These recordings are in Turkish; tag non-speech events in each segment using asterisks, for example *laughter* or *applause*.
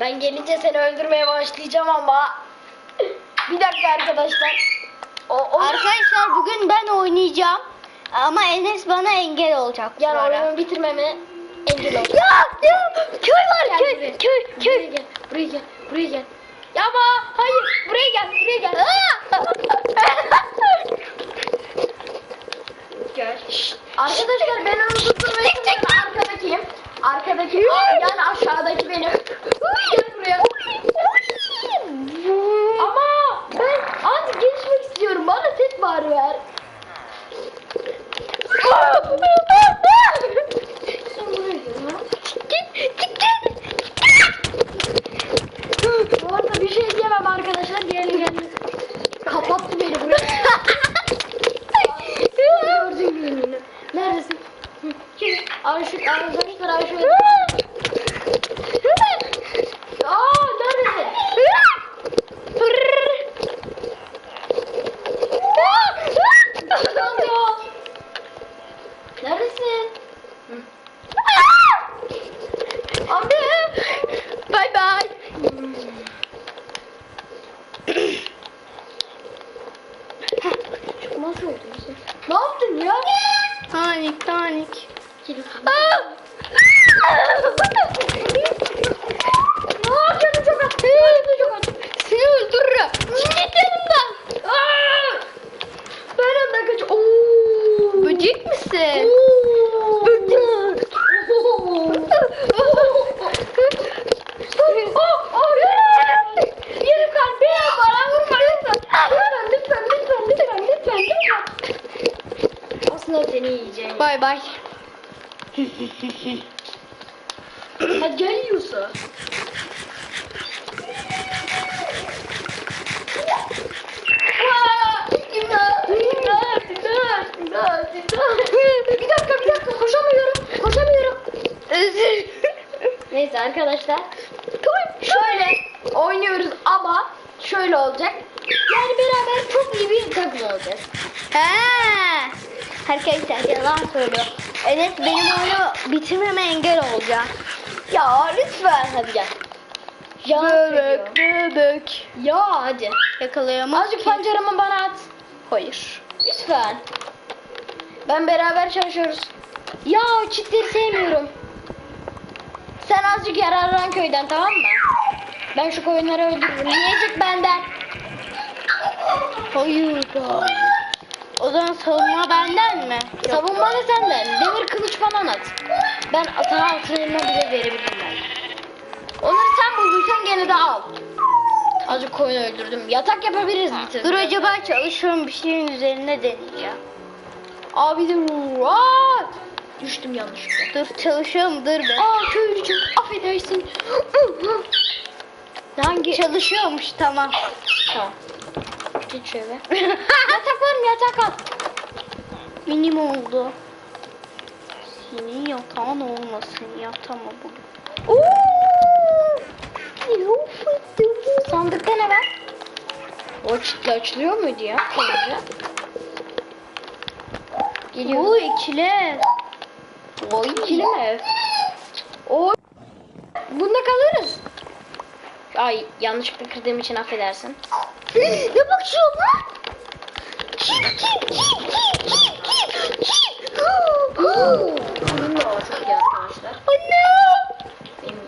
Ben gelince seni öldürmeye başlayacağım ama. Bir dakika arkadaşlar. O, o Arkadaşlar bugün ben oynayacağım. Ama Enes bana engel olacak. yani oyunu bitirmeme engel ol. Ya, ya köy var Gel köy buraya. köy Buraya köy. gel. Buraya gel. Buraya gel. Ya ama hayır. Buraya gel. Buraya gel. Arkadaşlar ben onu tutturmaya çalışıyorum. Arkadakiyim. Arkadaki yani aşağıdaki benim. Gel buraya. Ama ben azıcık gelişmek istiyorum. Bana tek bari ver. Sen buraya gel. ha. Bu arada bir şey diyemem arkadaşlar. Gelin gelin. Kapattı beni buraya. Gördün gününü. Neredesin? Hı, Kim? Aşık, arkadaşlar Aşık. Aa neredesin? Ne oluyor? Neredesin? Abi. Bay bay. Nasıl oldu? Ne yaptın ya? Tanik tanik. Gelin. Aa! Aa canım çok aç. Canım çok aç. Seni öldürürüm. Git yanımdan. Aa! Ben önden kaç. Oo. Böcek misin? Oo. Böcek. Oo. Oh, oh, yürü. Yürü kalk. Bir an bana vurma lütfen. Lütfen, lütfen, lütfen, lütfen, lütfen, lütfen. Aslında seni yiyeceğim. Bay bay. Gel imdat, imdat, imdat, imdat. Bir dakika, bir dakika. Koşamıyorum, koşamıyorum. Neyse arkadaşlar. Şöyle oynuyoruz ama şöyle olacak. Yani beraber çok iyi bir takım olacağız. He. Arkadaşlar yalan söylüyor. Enes benim oyunu bitirmeme engel olacak. Ya lütfen hadi gel. Söylüyor. Böbek böbek. Ya hadi. Yakalayamaz Azıcık pancarımı bana at. Hayır. Lütfen. Ben beraber çalışıyoruz. Ya çitleri sevmiyorum. Sen azıcık yararlan köyden tamam mı? Ben şu koyunları öldürürüm. Yiyecek benden. Hayır. O zaman savunma benden mi? Savunma da senden. Demir kılıç falan at. Ben ata altın bile verebilirim ben. Onları sen bulduysan gene de al. Azıcık koyun öldürdüm. Yatak yapabiliriz bitir. Dur acaba çalışıyorum bir şeyin üzerine deneyeceğim. Abi de Aa! Düştüm yanlışlıkla. Dur çalışıyorum dur be. Aa köylücüm affedersin. Hangi? Çalışıyormuş tamam. Tamam. Geç şöyle. *laughs* yatak var mı yatak al. Minim oldu. Senin yatağın olmasın yatama bugün. Oo! Yok Sandıkta ne var? O çıktı açılıyor muydu ya? Geliyor. Bu ikili. O ikili mi ev? O Bunda kalırız. Ay yanlışlıkla kırdığım için affedersin. ne bakıyorsun lan? Kim kim kim kim kim kim kim? Bunun da var çok iyi arkadaşlar. Anne. Benim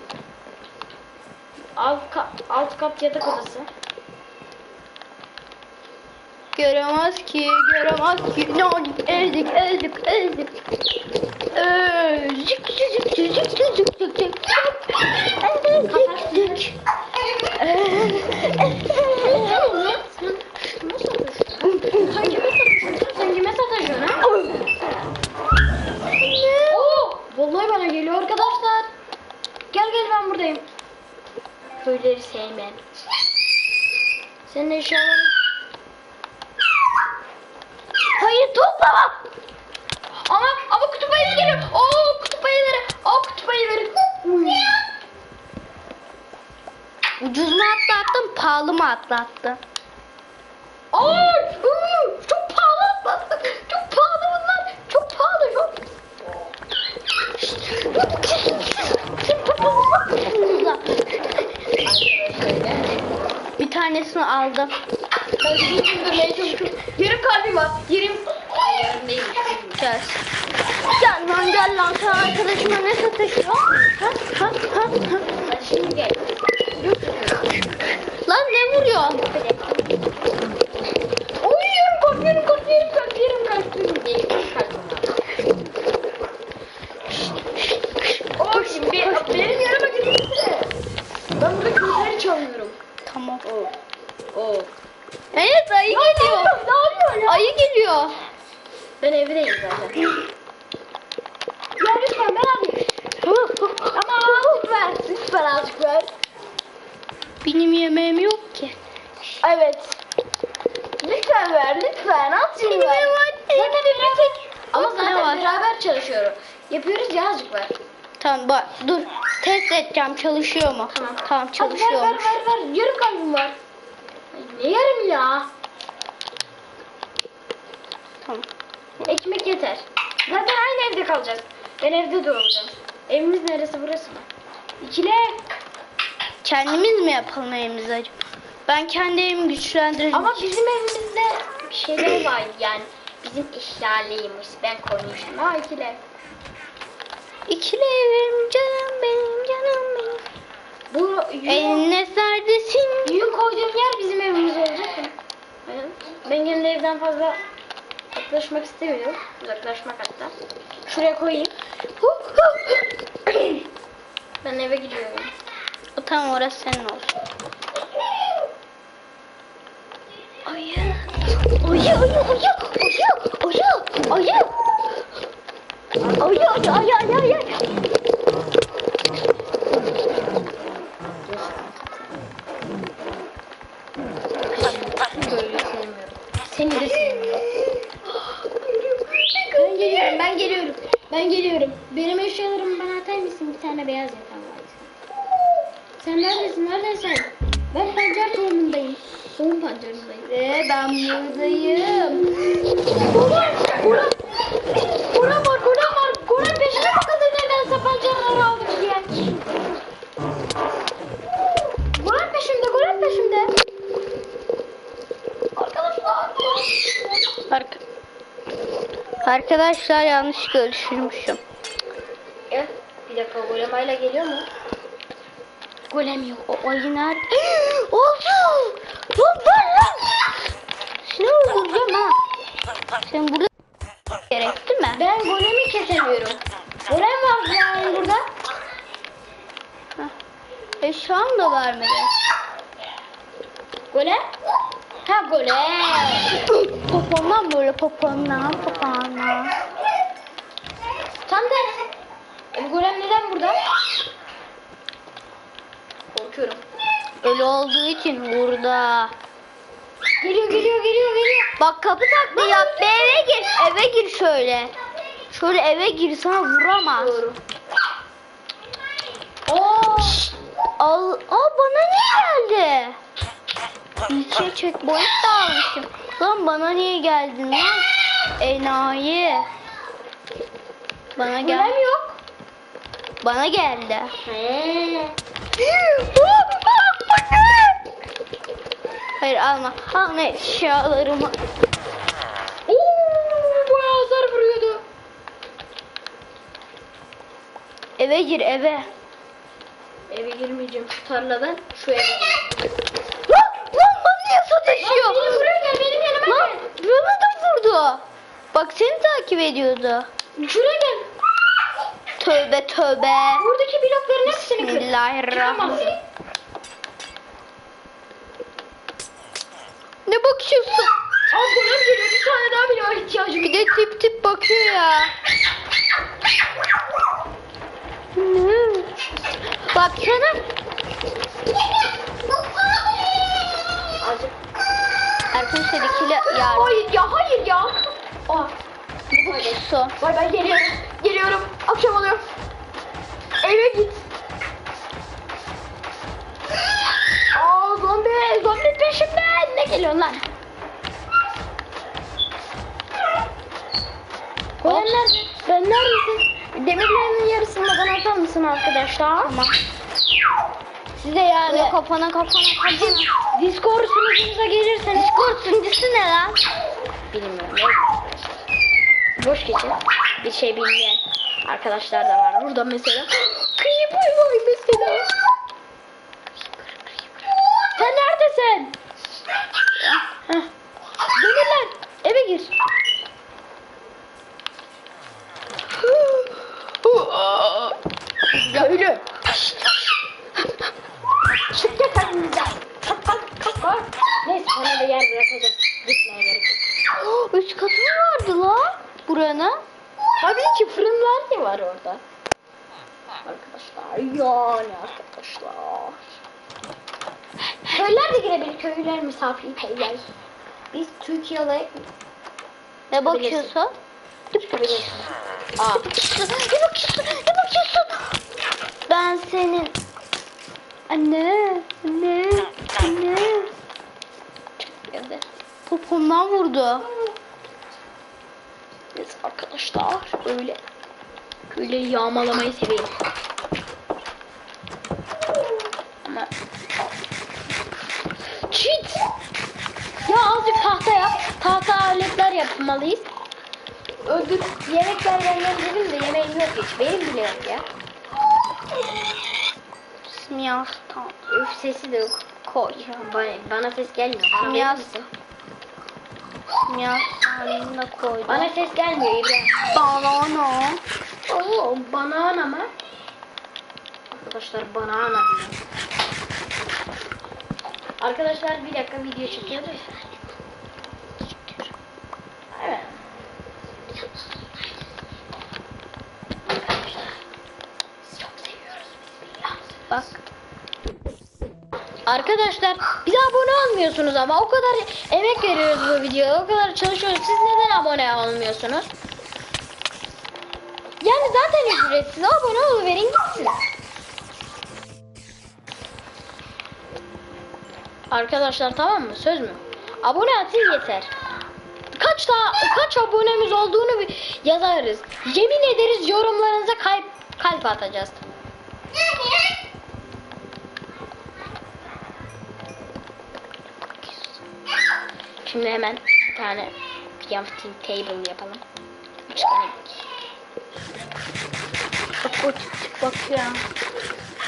alt, ka alt kat yatak odası. Göremez ki, göremez ki. Ne oldu? Ezdik, ezdik, ezdik. Ezdik, ezdik, ezdik, ezdik, ezdik. Ezdik, Sen kime sataşıyorsun? Sen kime sataşıyorsun ha? Oo, vallahi bana geliyor arkadaşlar. Gel gel ben buradayım. Köyleri sevmem. Senin eşyaların... Hayır toplama. Ama ama kutup ayısı geliyor. Oo kutup ayıları. Oo kutup ayıları. Uy. Ucuz mu atlattın, atlattın? Ay, uy, çok pahalı atlattı. Çok pahalı bunlar. Çok pahalı. Çok... Şşt, tanesini aldım. Yarım kalbim var. Yarım... Gel. Gel lan gel lan sen arkadaşıma ne sataşıyor? Ha ha ha ha. Şimdi gel. Lan ne vuruyorsun? Oy yarım kalp, yarım kalp, yarım kalp, yarım kalp, yarım kalp. Yarım kalp. Oy şimdi benim yarım acıdı. Ben burada kimseleri çalmıyorum. Tamam. Oo. Oo. Evet ayı geliyor. Ne oluyor ya? Ayı geliyor. Ben evdeyim zaten. Ya lütfen ben alayım. Ama azıcık ver. Lütfen azıcık ver. Benim yemeğim yok ki. Evet. Lütfen ver lütfen. Azıcık Benim ver. yemeğim var. Zaten bir tek. Ama Bak ne zaten var? beraber çalışıyoruz. Yapıyoruz ya azıcık ver. Tamam bak dur. Test edeceğim çalışıyor mu? Tamam. Tamam Hadi ver ver ver ver. Yarım kalbim var. Ay, ne yarım ya? Tamam. Ekmek yeter. Zaten aynı evde kalacağız. Ben evde de olacağım. Evimiz neresi burası mı? İkile. Kendimiz mi yapalım evimizi acaba? Ben kendi evimi güçlendireceğim. Ama bizim evimizde bir şeyler var yani. Bizim ihlaliymiş. Ben koymuşum. Ha ikile. İkili evim canım benim canım benim. Bu Eline neredesin? yün koyduğum yer bizim evimiz olacak? Evet. Ben kendi evden fazla yaklaşmak istemiyorum. Uzaklaşmak hatta. Şuraya koyayım. *clears throat* ben eve gidiyorum. O tamam orası senin olsun. Ayı. Ayı, ayı, ayı, ayı, ayı, ayı. Ayı, ayı, ayı, ayı. Böyle sevmiyorum. Seni de. Ben geliyorum, ben geliyorum. Ben geliyorum. Benim eşyalarımı bana atar mısın? Bir tane beyaz yatan var. Sen neredesin? Neredesin? Ben pancar tohumundayım. Tohum pancarındayım. Ee, ben buradayım. Burak! Arkadaşlar yanlış görüşürmüşüm. Ya, bir dakika golemayla geliyor mu? Golem yok. O nerede? *gasps* Oldu. Ben lan. Seni öldüreceğim ha. Sen burada gerek değil mi? Ben golemi kesemiyorum. Golem var yani burada. Heh. E şu anda vermedi. Golem? Ha golem. Popondan böyle popondan popondan. Tam tersi. E, bu golem neden burada? Korkuyorum. Öyle olduğu için burada. Geliyor geliyor geliyor geliyor. Bak kapı taktı yap. Bir eve gir. Eve gir şöyle. Şöyle eve gir sana vuramaz. Doğru. Oo. Al, aa bana niye geldi? İlçe checkpoint da almışım. Lan bana niye geldin lan? Enayi. Bana gel. Golem yok. Bana geldi. Hayır alma. Alma eşyalarımı. Hasar vuruyordu. Eve gir eve. Eve girmeyeceğim şu tarladan. Şu eve gireceğim. Lan lan buraya benim yanıma Lan bana da vurdu. Bak seni takip ediyordu. Şuraya gel. Tövbe tövbe. Buradaki blokların hepsini kır. Bismillahirrahmanirrahim. Ne bakıyorsun? Golem geliyor. Bir tane daha var ihtiyacım. Bir de tip tip bakıyor ya. Baksana. Azıcık. Arkadaşlar ikili yardım Hayır ya hayır ya. Aa. kutusu. Vay ben geliyorum. Geliyorum. Akşam oluyor. Eve git. Aa zombi. Zombi peşimden. Ne geliyorsun lan? Golemler. Ben neredesin? Demirlerin yarısını bana atar mısın arkadaşlar? Tamam. Size yani Böyle kafana kafana kafana. Discord sunucunuza gelirseniz Discord sunucusu ne lan? bilmiyorum. Boş geçin. Bir şey bilmeyen arkadaşlar da var. Burada mesela Creeper var mesela. Sen neredesin? Gelin lan. Eve gir. Köylü. Çık git evimizden. Kalk kalk kalk. kalk. Neyse sana da yer bırakacağım. Gitmeye gerek yok. Üç katı mı vardı la buranın? Tabii ki fırınlar da var orada. Arkadaşlar yani arkadaşlar. Köylüler de girebilir. Köylüler misafir köylüler. Biz Türkiye'de Ne bakıyorsun? çıkabiliriz. Aa? Ne bakıyorsun? Ne bakıyorsun? Ben senin... Anne, anne, anne. geldi. Popondan vurdu. Biz arkadaşlar öyle köylüleri yağmalamayı seviyoruz. Ama Cheat! Ya azıcık tahta yap. Tahta aletler yapmalıyız. Öldür. Yemekler vermem dedim de yemeğim yok hiç. Benim bile yok ya. Simyastan. Öf sesi de yok. Koy. Bana, bana ses gelmiyor. Misin? Simyastanını da koydum. Bana ses gelmiyor İbrahim. Banana. Oo, banana mı? Arkadaşlar banana diyor. Arkadaşlar bir dakika video çekiyoruz. Evet. Arkadaşlar, sizi çok seviyoruz. Bismillah. Bak. Arkadaşlar bize abone olmuyorsunuz ama o kadar emek veriyoruz bu videoya. O kadar çalışıyoruz. Siz neden abone olmuyorsunuz? Yani zaten ücretsiz. Abone oluverin gitsin. Arkadaşlar tamam mı? Söz mü? Abone atın yeter. Kaç daha kaç abonemiz olduğunu bir yazarız. Yemin ederiz yorumlarınıza kalp kalp atacağız. Şimdi hemen bir tane crafting table yapalım. Üç tane. Bak o çık çık bakıyor.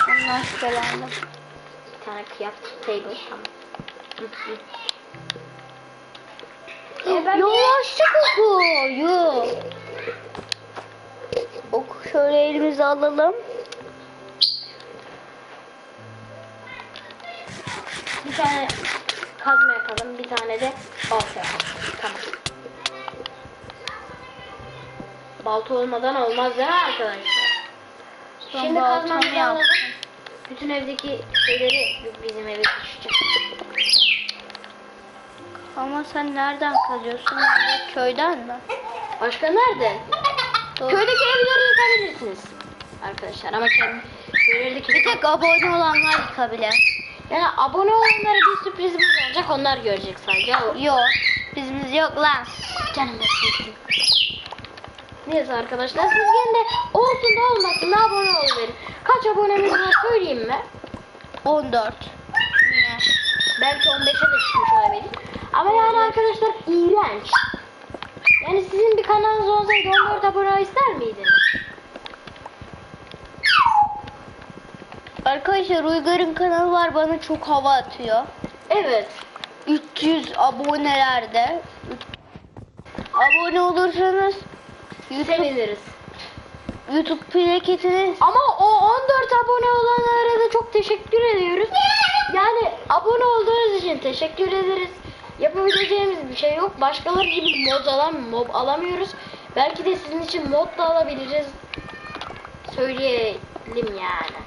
Ondan şüphelendim. Bir tane crafting table. Tamam. Hı, hı. E ben Yavaşça koku. Yuh. Ok şöyle elimize alalım. Bir tane kazma yapalım. Bir tane de balta yapalım. Tamam. Balta olmadan olmaz değil mi arkadaşlar? Son Şimdi kazmamızı alalım. Bütün evdeki şeyleri bizim eve düşecek. Ama sen nereden kazıyorsun? Köyden mi? Başka nerede? Doğru. Köydeki evleri yıkabilirsiniz. Arkadaşlar ama köylerdeki Bir tek abone olanlar yıkabilir. Yani abone olanlara bir sürprizimiz olacak onlar görecek sadece. Yok. Bizimiz yok lan. Canım benim. Neyse arkadaşlar siz yine de olsun da olmasın da abone oluverin. Kaç abonemiz var söyleyeyim mi? 14. Yine. Belki 15'e de çıkmış olabilir. Ama yani arkadaşlar iğrenç. Yani sizin bir kanalınız olsaydı 14 abone ister miydiniz? Arkadaşlar Uygar'ın kanalı var bana çok hava atıyor. Evet. 300 abonelerde. Abone olursanız YouTube, Seviniriz. YouTube plaketini Ama o 14 abone olanlara da çok teşekkür ediyoruz. Yani abone olduğunuz için teşekkür ederiz. Yapabileceğimiz bir şey yok. Başkaları gibi mod alam mob alamıyoruz. Belki de sizin için mod da alabiliriz. Söyleyelim yani.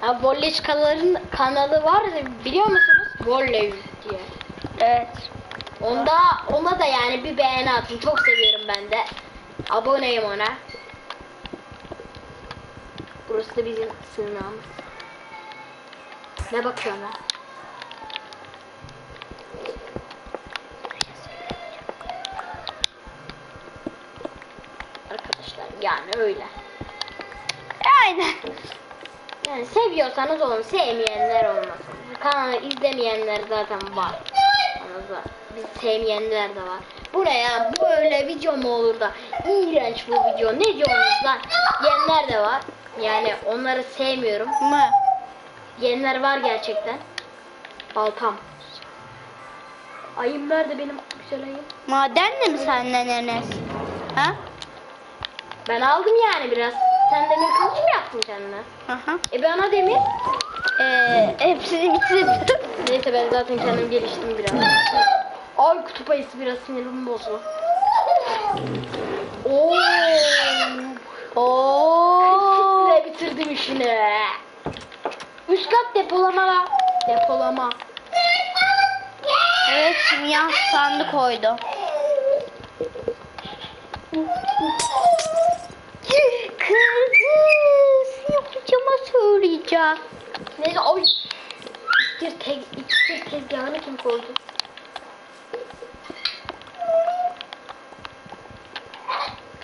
Ha, Volleçkaların kanalı var biliyor musunuz? Volley diye. evet. Onda ona da yani bir beğeni atın. Çok seviyorum ben de. Aboneyim ona. Burası da bizim sığınağımız. Ne bakıyorsun lan? Arkadaşlar yani öyle. Aynen. Yani seviyorsanız olun, sevmeyenler olmasın. Kanalı izlemeyenler zaten var. Biz sevmeyenler de var. Buraya böyle video mu olur da iğrenç bu video ne diyorsunuz lan diyenler de var. Yani onları sevmiyorum. Mı? Diyenler var gerçekten. Baltam. Ayım nerede benim güzel ayım? Madenle mi senden Enes? Ha? Ben aldım yani biraz. Sen demir kılıç mı yaptın kendine? Hı hı. E bana demir. Ee, hepsini bitirdim. *laughs* Neyse ben zaten kendim geliştim biraz. Ay kutup ayısı biraz sinirimi bozdu. Oo. Oo. Ve bitirdim işini. Üst kat depolama. Depolama. Evet simya sandık koydum. Kırgız yapacağıma söyleyeceğim. Neyse ay. İttir, te ittir tezgahını kim koydu?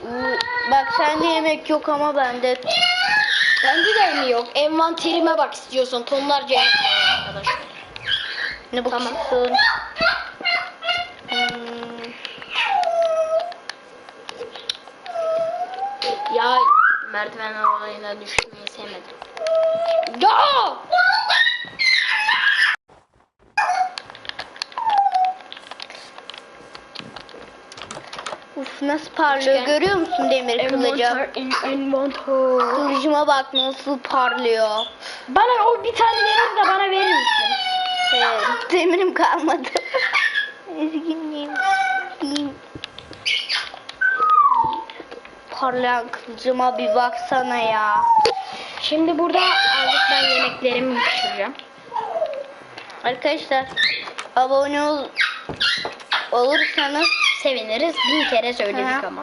Ee, Bak sende yemek yok ama bende. Bende de mi yok? Envanterime bak istiyorsan. Tonlarca yemek var arkadaşlar. Ne Tamam. bakıyorsun? Hmm, merdiven olayına düşmeyi sevmedim. Ya! Uf nasıl parlıyor Üçgen. görüyor musun demir envanter. Kılıcıma bak nasıl parlıyor. Bana o bir tane verir de bana verir misin? Ee, demirim kalmadı. *laughs* Üzgünüm. Parlayan kılıcıma bir baksana ya. Şimdi burada azıcık ben yemeklerimi pişireceğim. Arkadaşlar abone ol olursanız Seviniriz. Bin kere söyledik Hı. ama.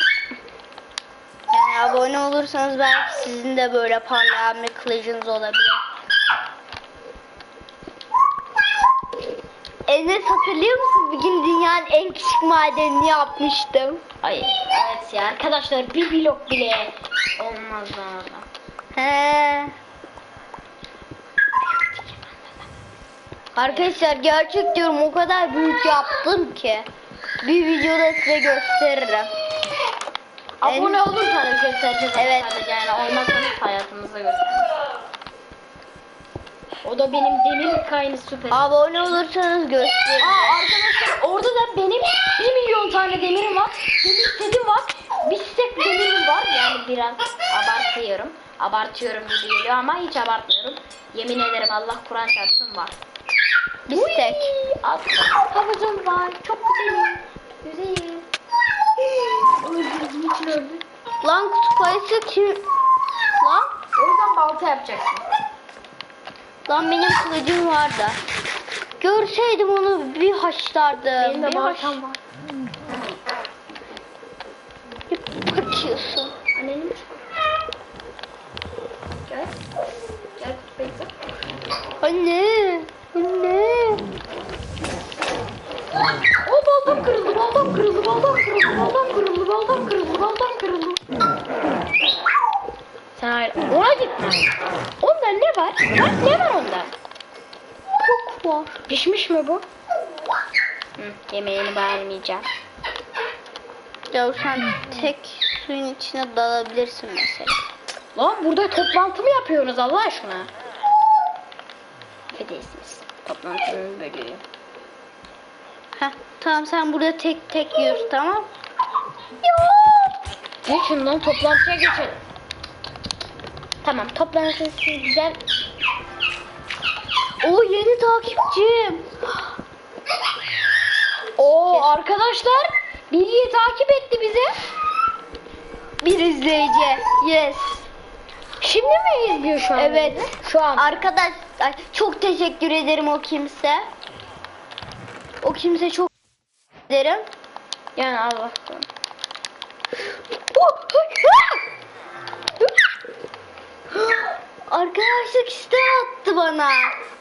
yani abone olursanız belki sizin de böyle parlayan bir kılıcınız olabilir. Enes hatırlıyor musun? Bir gün dünyanın en küçük madenini yapmıştım. Ay evet ya arkadaşlar bir blok bile olmaz bana. He. Arkadaşlar gerçek diyorum o kadar büyük yaptım ki. Bir videoda size gösteririm. Abone olursanız göstereceğiz. Evet. Sadece yani olmazsanız hayatımızda gösteririz. O da benim demir kaynı süper. Abone olursanız gösteririm. Aa arkadaşlar orada da benim 1 milyon tane demirim var. Demir setim var. Bir stek demirim var. Yani biraz abartıyorum. Abartıyorum gibi geliyor ama hiç abartmıyorum. Yemin ederim Allah Kur'an çarpsın var. Bistek. At, havuzum var. Çok güzelim. Güzelim. Öldürdüm için öldüm. Lan kutup ayısı kim? Lan? O yüzden balta yapacaksın. Lan benim kılıcım var da. Görseydim onu bir haşlardım. Benim de bir baltam var. haş- Bakıyorsun. Annenin Gel. Gel ayısı. Anne. Anne. O baltam kırıldı, baltam kırıldı, baltam kırıldı, baltam kırıldı, baltam kırıldı, baltam kırıldı. Sen hayır, ona. Onda ne var? Ha, ne var onda? Çok var. Pişmiş mi bu? Hı, yemeğini vermeyeceğim. Ya sen tek suyun içine dalabilirsin mesela. Lan burada toplantı mı yapıyorsunuz Allah aşkına? Affedersiniz. Toplantının bölüğü. Heh, tamam sen burada tek tek yürü tamam. Geçin lan toplantıya geçelim. Tamam toplantı güzel. O yeni takipçim. Oo arkadaşlar Bilgiyi takip etti bizi. Bir izleyici. Yes. Şimdi mi izliyor şu an? Evet. bizi? Şu an. Arkadaşlar çok teşekkür ederim o kimse. O kimse çok ederim. Yani Allah Arkadaşlık iste attı bana.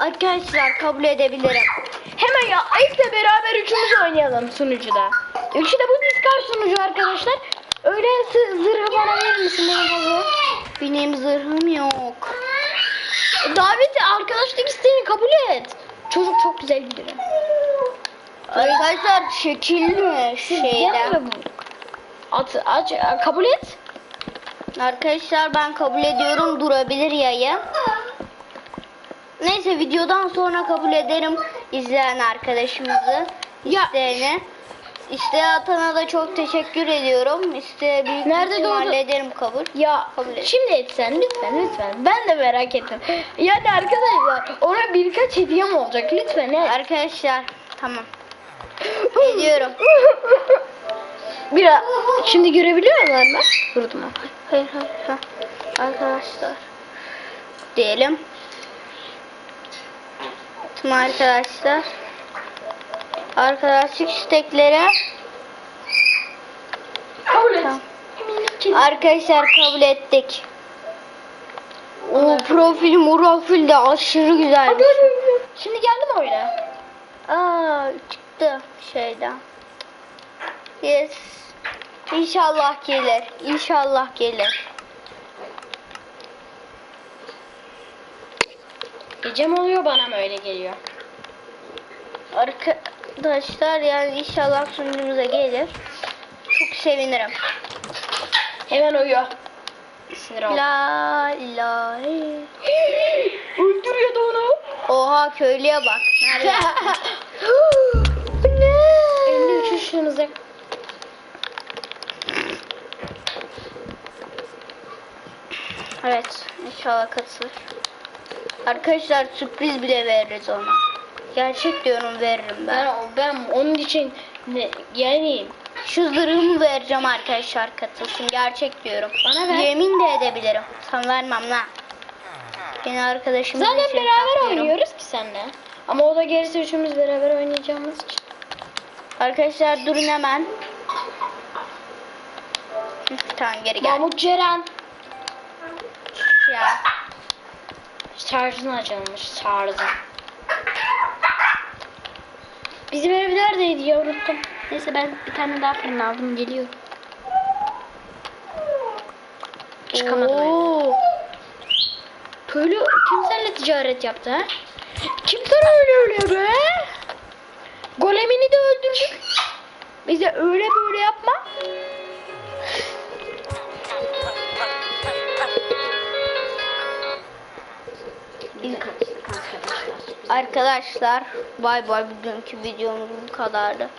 Arkadaşlar kabul edebilirim. Hemen ya Ayıp'la beraber üçümüz oynayalım sunucuda. Üçü de bu Discord sunucu arkadaşlar. Öyle zırhı bana verir misin benim fazla? Benim zırhım yok. Davet arkadaşlık isteğini kabul et. Çocuk çok güzel biri. Arkadaşlar şekilli mi şeyden? At, aç, kabul et. Arkadaşlar ben kabul ediyorum durabilir yayın. Neyse videodan sonra kabul ederim izleyen arkadaşımızı. İsteyene. İsteğe atana da çok teşekkür ediyorum. İsteğe büyük Nerede ihtimalle doğdu? ederim kabul. Ya Kabul et. şimdi etsen lütfen lütfen. Ben de merak ettim. Yani arkadaşlar ona birkaç hediyem olacak lütfen. et. Arkadaşlar tamam. *laughs* Ediyorum. *laughs* Biraz şimdi görebiliyor musun ben? Vurdum ama. Hayır hayır. ha. Arkadaşlar. Diyelim. Tüm arkadaşlar. Arkadaşlık isteklere Kabul et. Tamam. Arkadaşlar kabul ettik. O profil murafil de aşırı güzel. Şimdi geldi mi oyuna? Aa çıktı şeyden. Yes. İnşallah gelir. İnşallah gelir. Gece mi oluyor bana mı öyle geliyor? Arkadaşlar yani inşallah sunucumuza gelir. Çok sevinirim. Hemen uyuyor. Sinir oldum. La la. Öldürüyordu onu. Oha köylüye bak. Nerede? *laughs* ne? 53 yaşınıza. Evet, inşallah katılır. Arkadaşlar sürpriz bile veririz ona. Gerçek diyorum veririm Ben, ben. ben onun için ne, yani Şu zırhımı vereceğim arkadaşlar katılsın. Gerçek diyorum. Bana ver. Yemin de edebilirim. Sana vermem lan. Yeni arkadaşım. zaten beraber oynuyoruz ki seninle. Ama o da gerisi üçümüz beraber oynayacağımız için. Arkadaşlar durun hemen. Tamam geri gel. Mahmut Ceren. Ya. Şarjını açılmış şarjı. Bizim ev neredeydi ya unuttum. Neyse ben bir tane daha fırın aldım geliyor. Çıkamadım. Oo. Köylü kim seninle ticaret yaptı ha? Kim sana öyle öyle be? Golemini de öldürdük. Bize öyle böyle yapma. İlk Arkadaşlar bay bay bugünkü videomuz bu kadardı.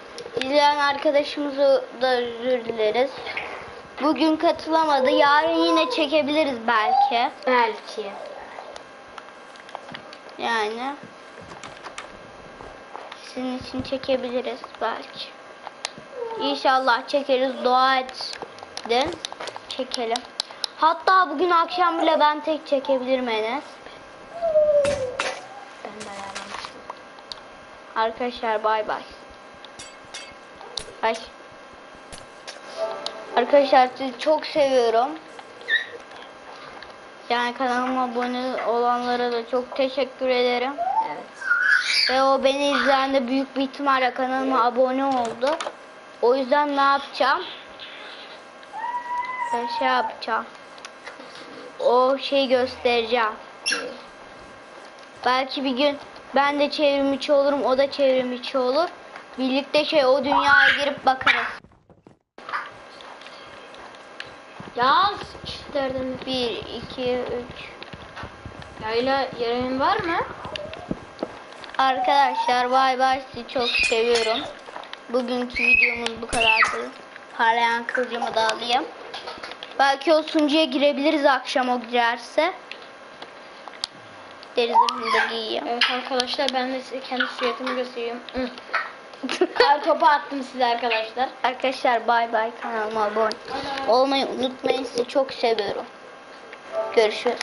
İzleyen arkadaşımızı da özür dileriz. Bugün katılamadı. Yarın yine çekebiliriz belki. Belki. Yani sizin için çekebiliriz belki. İnşallah çekeriz. Dua de çekelim. Hatta bugün akşam bile ben tek çekebilirim Enes. Ben de ayarlamıştım. Arkadaşlar bay bay. Bay. Arkadaşlar sizi çok seviyorum. Yani kanalıma abone olanlara da çok teşekkür ederim. Evet. Ve o beni izleyen de büyük bir ihtimalle kanalıma abone oldu. O yüzden ne yapacağım? Ben şey yapacağım. O şeyi göstereceğim. Belki bir gün ben de çevrim içi olurum, o da çevrim içi olur. Birlikte şey o dünyaya girip bakarız. Yaz. Çiftlerden 1, 2, 3. yayla yerin var mı? Arkadaşlar bay bay sizi çok seviyorum. Bugünkü videomuz bu kadardı. Parlayan kılıcımı da alayım. Belki o sunucuya girebiliriz akşam o girerse. Deri zırhımı da giyeyim. Evet arkadaşlar ben de size kendi suretimi göstereyim. *laughs* Topu attım size arkadaşlar. Arkadaşlar bay bay kanalıma abone olmayı unutmayın. Sizi çok seviyorum. Görüşürüz.